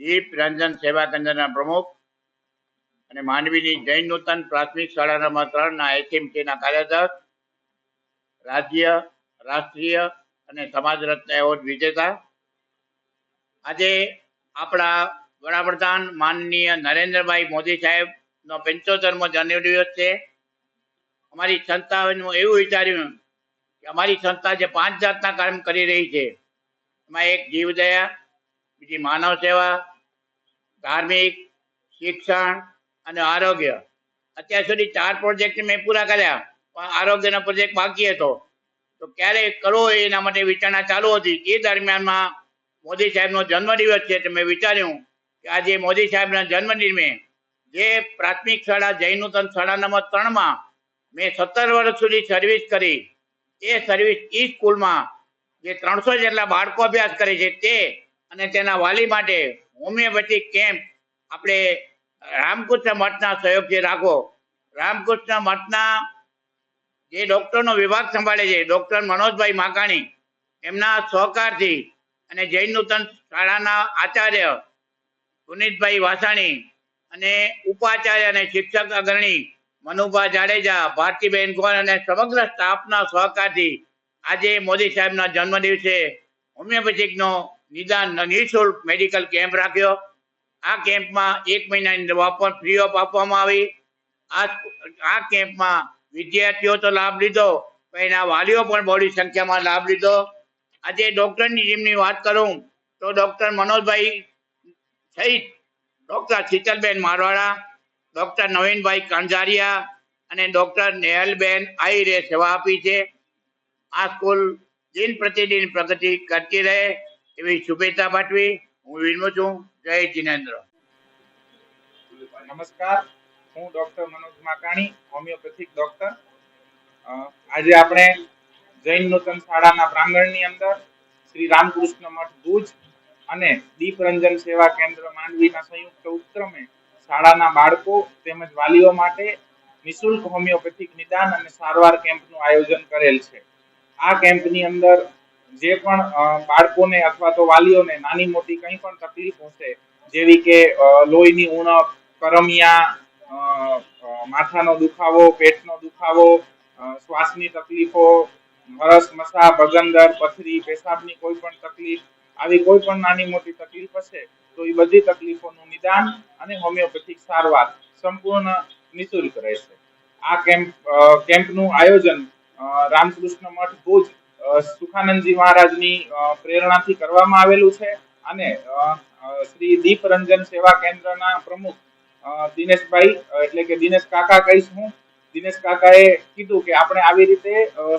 દીપ રંજન સેવા કેન્દ્રના પ્રમુખ અને માંડવીની જૈન નૂતન પ્રાથમિક શાળા નંબર ત્રણના એચએમસીના કાર્યદક્ષ રાજ્ય, રાષ્ટ્રીય અને સમાજ રત્ન એવોર્ડ વિજેતા. આજે આપણા વડાપ્રધાન માનનીય નરેન્દ્રભાઈ મોદી સાહેબનો પંચોતેરમો જન્મદિવસ છે. અમારી સંસ્થાનું એવું વિચાર્યું કે અમારી સંસ્થા જે પાંચ જાતના કામ કરી રહી છે. એમાં એક જીવદયા, બીજી માનવ સેવા ધાર્મિક, શિક્ષણ અને આરોગ્ય. અત્યાર સુધી ચાર પ્રોજેક્ટ મેં પૂરા કર્યા, પણ આરોગ્યનો પ્રોજેક્ટ બાકી હતો. તો ક્યારે કરવો એના માટે વિચારણા ચાલુ હતી. એ દરમિયાનમાં મોદી સાહેબનો જન્મદિવસ છે, તો મેં વિચાર્યું કે આજે મોદી સાહેબના જન્મદિને જે પ્રાથમિક શાળા જૈનુતન શાળા નંબર ત્રણમાં મેં સત્તર વર્ષ સુધી સર્વિસ કરી. એ સર્વિસ ઈ સ્કૂલમાં જે ત્રણસો જેટલા બાળકો અભ્યાસ કરે છે તે અને તેના વાલી માટે હોમિયોપેથિક કેમ્પ આપણે રામકૃષ્ણ મઠના સહયોગથી રાખો રામકૃષ્ણ મઠના જે ડૉક્ટરનો વિભાગ સંભાળે છે, ડૉક્ટર મનોજભાઈ માકાણી, એમના સહકારથી અને જૈન નૂતન શાળાના આચાર્ય પુનિતભાઈ વાસાણી અને ઉપાચાર્ય અને શિક્ષક અગ્રણી મનુભા જાડેજા, ભારતીબેન ગોર અને સમગ્ર સ્ટાફના સહકારથી આજે મોદી સાહેબના જન્મદિવસે હોમિયોપેથિકનો નિદાન નિઃશુલ્ક મેડિકલ કેમ્પ રાખ્યો. આ કેમ્પમાં એક મહિનાની દવા પણ ફ્રી ઓફ આપવામાં આવી. આ આ કેમ્પમાં વિદ્યાર્થીઓ તો લાભ લીધો, પણ એના વાલીઓ પણ બહોળી સંખ્યામાં લાભ લીધો. આજે ડૉક્ટરની ટીમની વાત કરું, તો ડોક્ટર મનોજભાઈ સહિત ડૉક્ટર શીતલબેન મારવાડા ડૉક્ટર નવીનભાઈ કંજારિયા અને ડૉક્ટર નેહલબેન આહિરે સેવા આપી છે. આ સ્કૂલ દિન પ્રતિદિન પ્રગતિ કરતી રહે. એવી શુભેચ્છા પાઠવી. હું વિરમું છું. જય જિનેન્દ્ર. નમસ્કાર. હું doctor Manoj Makani, homeopathic doctor. આજે આપણે જૈન નૂતન શાળાના પ્રાંગણની અંદર શ્રી રામકૃષ્ણ મઠ ભુજ અને દીપ રંજન સેવા કેન્દ્ર માંડવીના સંયુક્ત ઉપક્રમે શાળાના બાળકો તેમજ વાલીઓ માટે નિશુલ્ક હોમિયોપેથિક નિદાન અને સારવાર કેમ્પનું આયોજન કરેલ છે. આ કેમ્પની અંદર જે પણ બાળકોને અથવા તો વાલીઓને નાની મોટી કંઈ પણ તકલીફ હશે, જેવી કે લોહીની ઉણપ, કરમિયા માથાનો દુખાવો, પેટનો દુખાવો શ્વાસની તકલીફો મરસ મસા બગંદર પથરી, પેશાબની કોઈ પણ તકલીફ, આવી કોઈ પણ નાની મોટી તકલીફ હશે, તો એ બધી તકલીફોનું નિદાન અને હોમિયોપેથિક સારવાર સંપૂર્ણ નિઃશુલ્ક રહેશે. આ કેમ્પ કેમ્પનું આયોજન રામકૃષ્ણ મઠ ભુજ સુખાનંદજી મહારાજની પ્રેરણાથી કરવામાં આવેલું છે અને શ્રી દીપ રંજન સેવા કેન્દ્રના પ્રમુખ દિનેશભાઈ એટલે કે દિનેશ કાકા કહીશ હું. દિનેશ કાકાએ કીધું કે આપણે આવી રીતે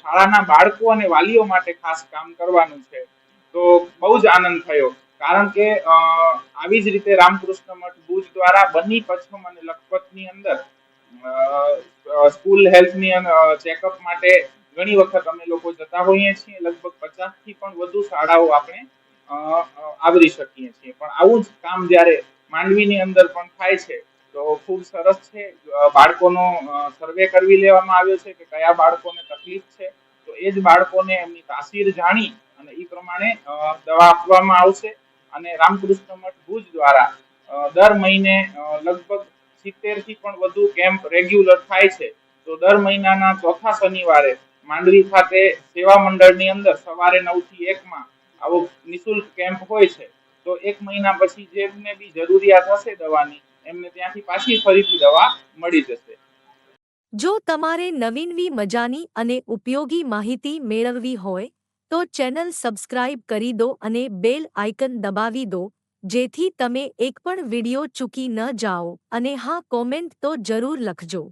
શાળાના બાળકો અને વાલીઓ માટે ખાસ કામ કરવાનું છે. તો બહુ જ આનંદ થયો. કારણ કે આવી જ રીતે રામકૃષ્ણ મઠ ભુજ દ્વારા બની પશ્ચિમ અને લખપતની અંદર સ્કૂલ હેલ્થની ચેકઅપ માટે ઘણી વખત અમે લોકો જતા હોઈએ છીએ, લગભગ પચાસથી પણ વધુ શાળાઓ આપણે આવરી શકીએ છીએ. પણ આવું જ કામ જ્યારે માંડવીની અંદર પણ થાય છે, તો ખૂબ સરસ છે. બાળકોનો સર્વે કરવી લેવામાં આવ્યો છે કે કયા બાળકોને તકલીફ છે. તો એ જ બાળકોને એમની તાસીર જાણી અને એ પ્રમાણે દવા આપવામાં આવશે. અને રામકૃષ્ણ મઠ ભુજ દ્વારા દર મહિને લગભગ સિત્તેરથી પણ વધુ કેમ્પ રેગ્યુલર થાય છે. તો દર મહિનાના ચોથા શનિવારે માંડવી ખાતે સેવા મંડળની અંદર સવારે નવથી એક માં આવો નિશુલ્ક કેમ્પ હોય છે. તો એક મહિના પછી જેમને બી જરૂરિયાત હશે દવાની, એમને ત્યાંથી પાછી ફરીથી દવા મળી જશે. જો તમારે નવીનવી મજાની અને ઉપયોગી માહિતી મેળવવી હોય, તો ચેનલ સબસ્ક્રાઇબ કરી દો અને બેલ આઇકન દબાવી દો, જેથી તમે એક પણ વિડિયો ચૂકી ન જાઓ. અને હા, કોમેન્ટ તો જરૂર લખજો.